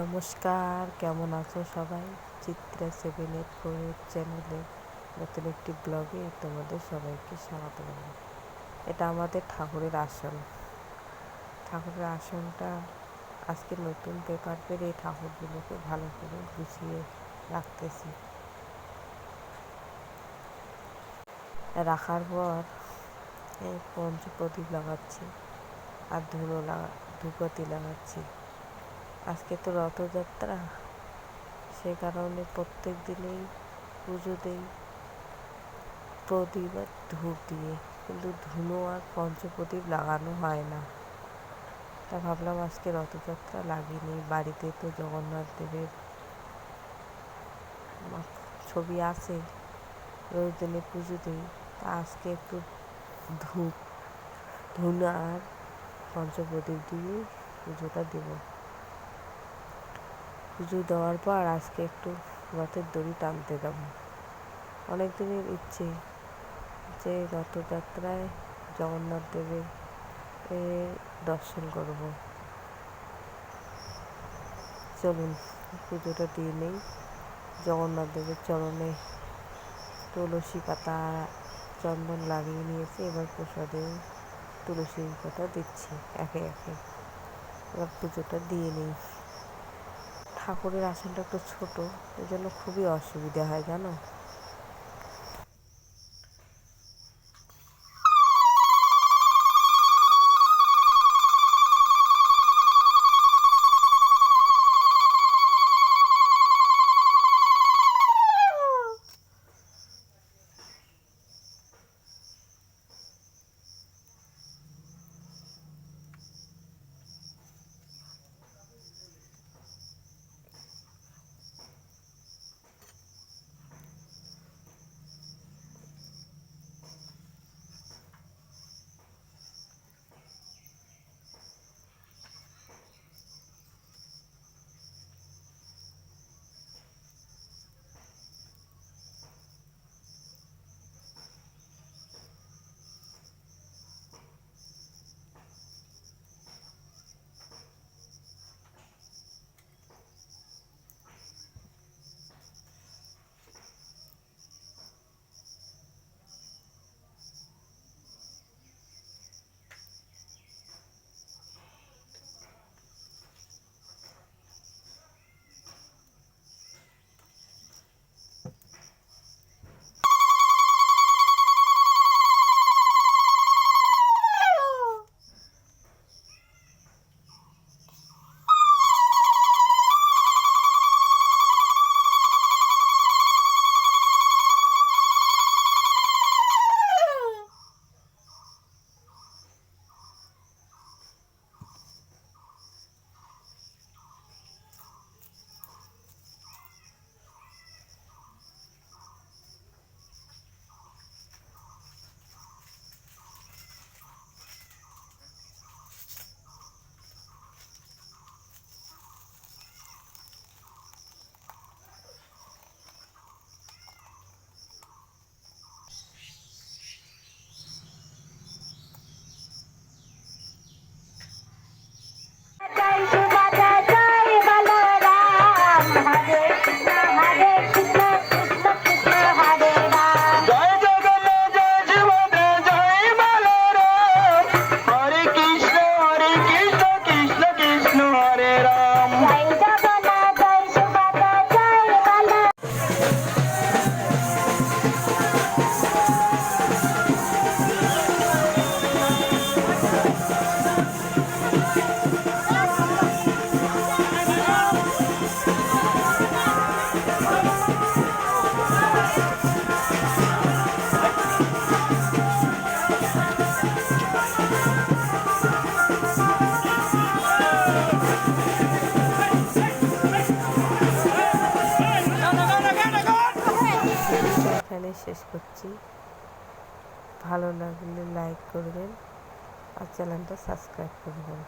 নমস্কার, কেমন আছো সবাই? চিত্রা সেভেন এইট ফোর চ্যানেলে নতুন একটি ব্লগে তোমাদের সবাইকে স্বাগত জানাই। এটা আমাদের ঠাকুরের আসন। ঠাকুরের আসনটা আজকে নতুন পেপার পেরে ঠাকুরগুলোকে ভালো করে গুছিয়ে রাখতেছি। রাখার পর এই পঞ্চপ্রদীপ লাগাচ্ছি আর ধুলো লাগা ধূপকাঠি লাগাচ্ছি আজকে তো রথযাত্রা। সে কারণে প্রত্যেক দিনেই পুজো দেই। প্রদীপ আর ধূপ দিয়ে। কিন্তু ধুনো আর পঞ্চপ্রদীপ লাগানো হয় না। তা ভাবলাম আজকে রথযাত্রা লাগিনি। বাড়িতে তো জগন্নাথ দেবের ছবি আছে। রোজ দিনে পুজো দিই। তা আজকে একটু ধূপ, ধুনো আর পঞ্চপ্রদীপ দিয়ে পুজোটা দেব। পুজো দেওয়ার পর আজকে একটু রথের দড়ি টানতে দেবো অনেক দিনের ইচ্ছে যে রথযাত্রায় জগন্নাথ দেবের দর্শন করব। চলুন, পুজোটা দিয়ে নেই। জগন্নাথ দেবের চরণে তুলসী পাতা, চন্দন লাগিয়ে নিয়েছি। এবার প্রসাদেও তুলসী কথা দিচ্ছি, একে একে। এবার পুজোটা দিয়ে নিই। ঠাকুরের আসনটা একটু ছোটো এই জন্য খুবই অসুবিধা হয়, জানো? এখানে শেষ করছি। ভালো লাগলে লাইক করবেন আর চ্যানেলটা সাবস্ক্রাইব করবেন।